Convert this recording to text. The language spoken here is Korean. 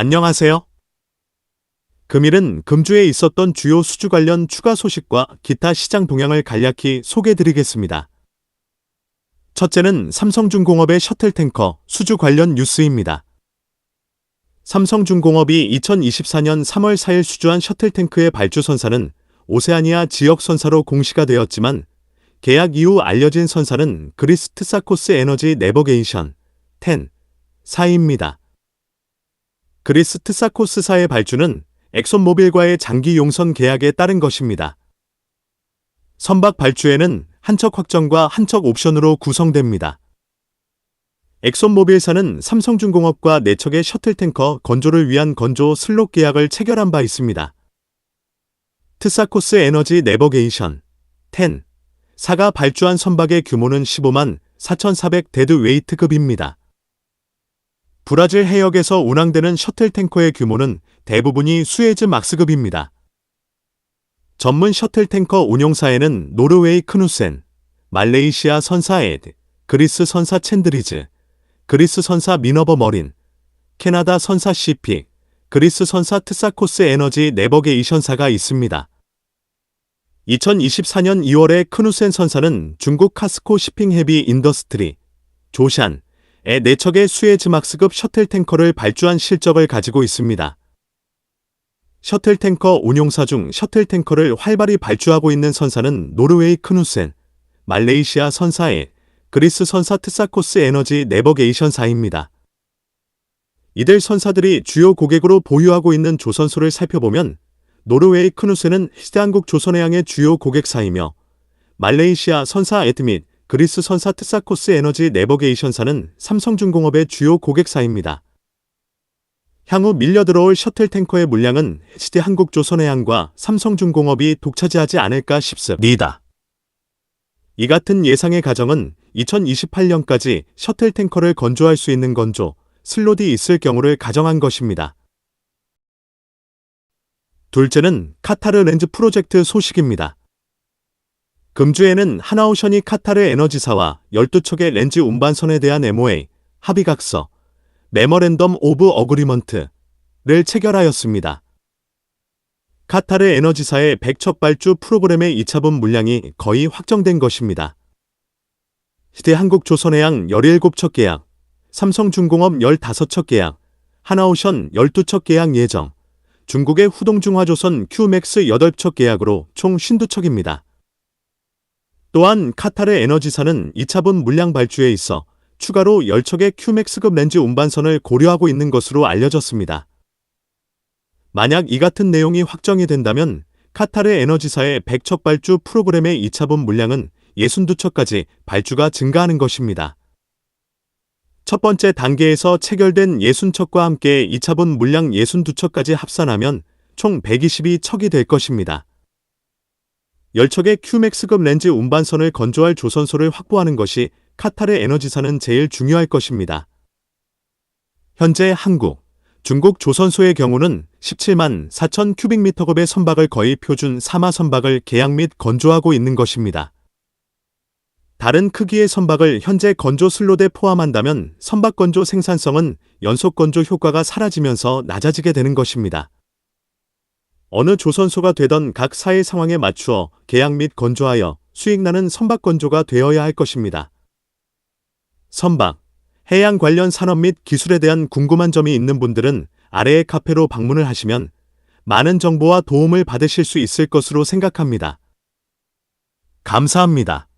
안녕하세요. 금일은 금주에 있었던 주요 수주 관련 추가 소식과 기타 시장 동향을 간략히 소개드리겠습니다. 첫째는 삼성중공업의 셔틀탱커 수주 관련 뉴스입니다. 삼성중공업이 2024년 3월 4일 수주한 셔틀탱크의 발주 선사는 오세아니아 지역 선사로 공시가 되었지만 계약 이후 알려진 선사는 그리스 트사코스 에너지 내버게이션 10 사입니다. 그리스 트사코스사의 발주는 엑손모빌과의 장기 용선 계약에 따른 것입니다. 선박 발주에는 한척 확정과 한척 옵션으로 구성됩니다. 엑손모빌사는 삼성중공업과 4척의 셔틀탱커 건조를 위한 건조 슬롯 계약을 체결한 바 있습니다. 트사코스 에너지 내버게이션 10 사가 발주한 선박의 규모는 15만 4,400 데드 웨이트급입니다. 브라질 해역에서 운항되는 셔틀 탱커의 규모는 대부분이 수에즈 막스급입니다. 전문 셔틀 탱커 운용사에는 노르웨이 크누센, 말레이시아 선사 에드, 그리스 선사 챈드리즈, 그리스 선사 미너버 머린, 캐나다 선사 시픽, 그리스 선사 트사코스 에너지 내버게이션사가 있습니다. 2024년 2월에 크누센 선사는 중국 카스코 시핑 헤비 인더스트리, 조샨, 의 4척의 수에즈막스급 셔틀 탱커를 발주한 실적을 가지고 있습니다. 셔틀 탱커 운용사 중 셔틀 탱커를 활발히 발주하고 있는 선사는 노르웨이 크누센, 말레이시아 선사에 그리스 선사 트사코스 에너지 내버게이션사입니다. 이들 선사들이 주요 고객으로 보유하고 있는 조선소를 살펴보면 노르웨이 크누센은 시대한국 조선해양의 주요 고객사이며 말레이시아 선사 에드 및 그리스 선사 트사코스 에너지 내버게이션사는 삼성중공업의 주요 고객사입니다. 향후 밀려 들어올 셔틀 탱커의 물량은 HD 한국조선해양과 삼성중공업이 독차지하지 않을까 싶습니다. 이 같은 예상의 가정은 2028년까지 셔틀 탱커를 건조할 수 있는 건조, 슬롯이 있을 경우를 가정한 것입니다. 둘째는 카타르 렌즈 프로젝트 소식입니다. 금주에는 하나오션이 카타르 에너지사와 12척의 렌즈 운반선에 대한 MOA, 합의각서, 메머랜덤 오브 어그리먼트를 체결하였습니다. 카타르 에너지사의 100척 발주 프로그램의 2차분 물량이 거의 확정된 것입니다. 시대 한국 조선해양 17척 계약, 삼성중공업 15척 계약, 하나오션 12척 계약 예정, 중국의 후동중화조선 큐맥스 8척 계약으로 총 52척입니다. 또한 카타르 에너지사는 2차분 물량 발주에 있어 추가로 10척의 큐맥스급 렌즈 운반선을 고려하고 있는 것으로 알려졌습니다. 만약 이 같은 내용이 확정이 된다면 카타르 에너지사의 100척 발주 프로그램의 2차분 물량은 62척까지 발주가 증가하는 것입니다. 첫 번째 단계에서 체결된 60척과 함께 2차분 물량 62척까지 합산하면 총 122척이 될 것입니다. 10척의 큐맥스급 렌즈 운반선을 건조할 조선소를 확보하는 것이 카타르 에너지사는 제일 중요할 것입니다. 현재 한국, 중국 조선소의 경우는 17만 4천 큐빅미터급의 선박을 거의 표준 사마 선박을 계약 및 건조하고 있는 것입니다. 다른 크기의 선박을 현재 건조 슬롯에 포함한다면 선박 건조 생산성은 연속 건조 효과가 사라지면서 낮아지게 되는 것입니다. 어느 조선소가 되던 각 사회 상황에 맞추어 계약 및 건조하여 수익나는 선박 건조가 되어야 할 것입니다. 선박, 해양 관련 산업 및 기술에 대한 궁금한 점이 있는 분들은 아래의 카페로 방문을 하시면 많은 정보와 도움을 받으실 수 있을 것으로 생각합니다. 감사합니다.